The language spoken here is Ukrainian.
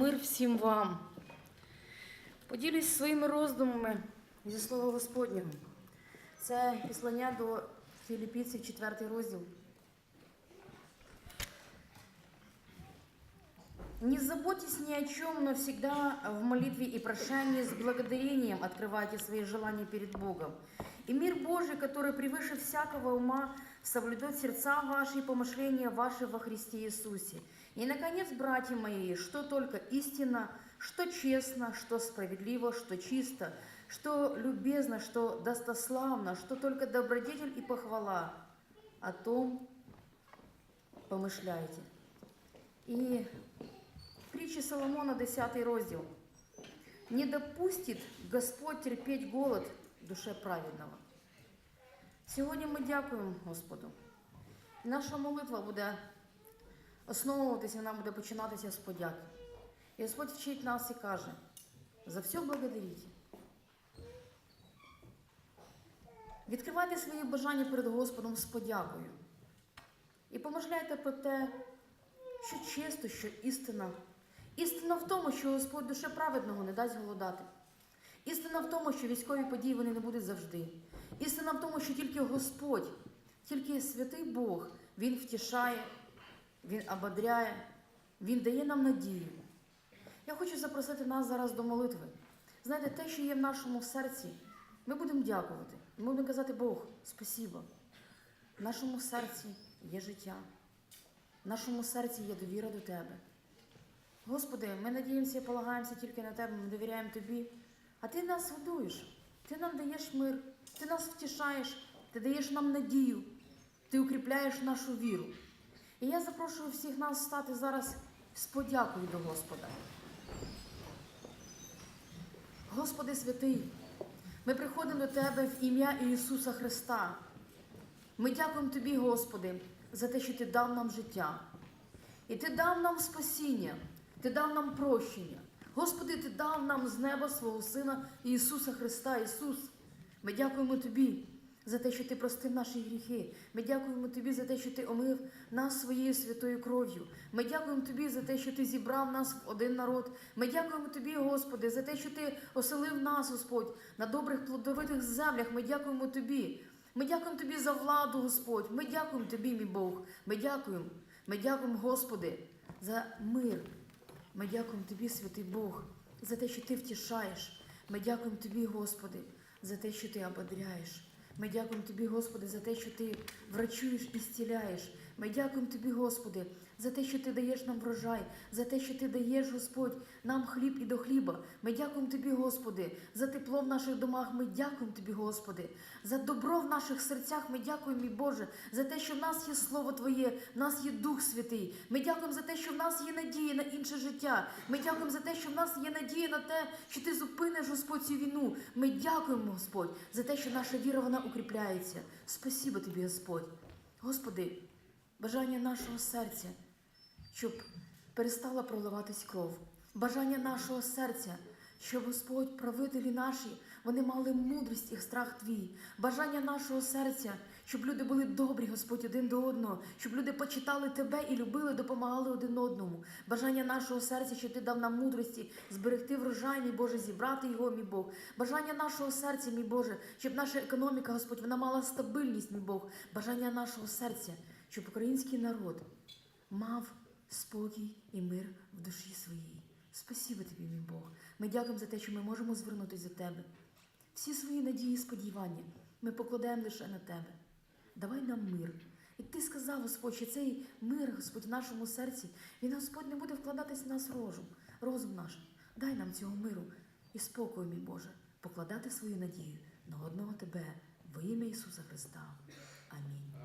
Мир всім вам. Поділюсь своїми роздумами зі Слова Господнього. Це післання до філіппійців, 4 розділ. Не заботьтесь ни о чем, но всегда в молитве и прошении с благодарением открывайте свои желания перед Богом. И мир Божий, который превыше всякого ума, соблюдет сердца ваши и помышления ваши во Христе Иисусе. И, наконец, братья мои, что только истина, что честно, что справедливо, что чисто, что любезно, что достославно, что только добродетель и похвала, о том помышляйте. И притчи Соломона, 10 розділ. Не допустит Господь терпеть голод душе праведного. Сьогодні ми дякуємо Господу. Наша молитва буде основуватися, вона буде починатися з подяки. І Господь вчить нас і каже: за все благодаріть. Відкривайте свої бажання перед Господом з подякою. І помишляйте про те, що чисто, що істина. Істина в тому, що Господь душе праведного не дасть голодати. Істина в тому, що військові події вони не будуть завжди. Істина в тому, що тільки Господь, тільки святий Бог, Він втішає, Він ободряє, Він дає нам надію. Я хочу запросити нас зараз до молитви. Знаєте, те, що є в нашому серці, ми будемо дякувати. Ми будемо казати Бог, спасибо. В нашому серці є життя. В нашому серці є довіра до Тебе. Господи, ми надіємося і полагаємося тільки на Тебе, ми довіряємо Тобі. А Ти нас годуєш, Ти нам даєш мир, Ти нас втішаєш, Ти даєш нам надію, Ти укріпляєш нашу віру. І я запрошую всіх нас стати зараз з подякою до Господа. Господи святий, ми приходимо до Тебе в ім'я Ісуса Христа. Ми дякуємо Тобі, Господи, за те, що Ти дав нам життя. І Ти дав нам спасіння, Ти дав нам прощення. Господи, Ти дав нам з неба свого Сина Ісуса Христа, Ісус. Ми дякуємо Тобі за те, що Ти простив наші гріхи. Ми дякуємо Тобі за те, що Ти омив нас своєю святою кров'ю. Ми дякуємо Тобі за те, що Ти зібрав нас в один народ. Ми дякуємо Тобі, Господи, за те, що Ти оселив нас, Господь, на добрих плодовитих землях. Ми дякуємо Тобі. Ми дякуємо Тобі за владу, Господь. Ми дякуємо Тобі, мій Бог. Ми дякуємо. Ми дякуємо, Господи, за мир. Ми дякуємо Тобі, святий Бог, за те, що Ти втішаєш. Ми дякуємо Тобі, Господи, за те, що Ти ободряєш. Ми дякуємо Тобі, Господи, за те, що Ти врачуєш і зціляєш. Ми дякуємо Тобі, Господи, за те, що Ти даєш нам врожай, за те, що Ти даєш, Господь, нам хліб і до хліба. Ми дякуємо Тобі, Господи, за тепло в наших домах. Ми дякуємо Тобі, Господи, за добро в наших серцях. Ми дякуємо, мій Боже, за те, що в нас є Слово Твоє, в нас є Дух Святий. Ми дякуємо за те, що в нас є надія на інше життя. Ми дякуємо за те, що в нас є надія на те, що Ти зупиниш, Господь, цю війну. Ми дякуємо, Господь, за те, що наша віра вона укріпляється. Спасибо Тобі, Господь. Господи, бажання нашого серця, щоб перестала проливатись кров. Бажання нашого серця, щоб Господь, правителі наші, вони мали мудрість і страх Твій. Бажання нашого серця, щоб люди були добрі, Господь, один до одного, щоб люди почитали Тебе і любили, допомагали один одному. Бажання нашого серця, щоб Ти дав нам мудрості зберегти врожай, мій Боже, зібрати його, мій Бог. Бажання нашого серця, мій Боже, щоб наша економіка, Господь, вона мала стабільність, мій Бог. Бажання нашого серця, щоб український народ мав спокій і мир в душі своїй. Спасибо тобі, мій Бог. Ми дякуємо за те, що ми можемо звернутися до тебе. Всі свої надії і сподівання ми покладаємо лише на тебе. Давай нам мир. Як ти сказав, Господь, що цей мир, Господь, в нашому серці, він, Господь, не буде вкладатись в нас розум, розум наш. Дай нам цього миру і спокою, мій Боже, покладати свою надію на одного тебе во ім'я Ісуса Христа. Амінь.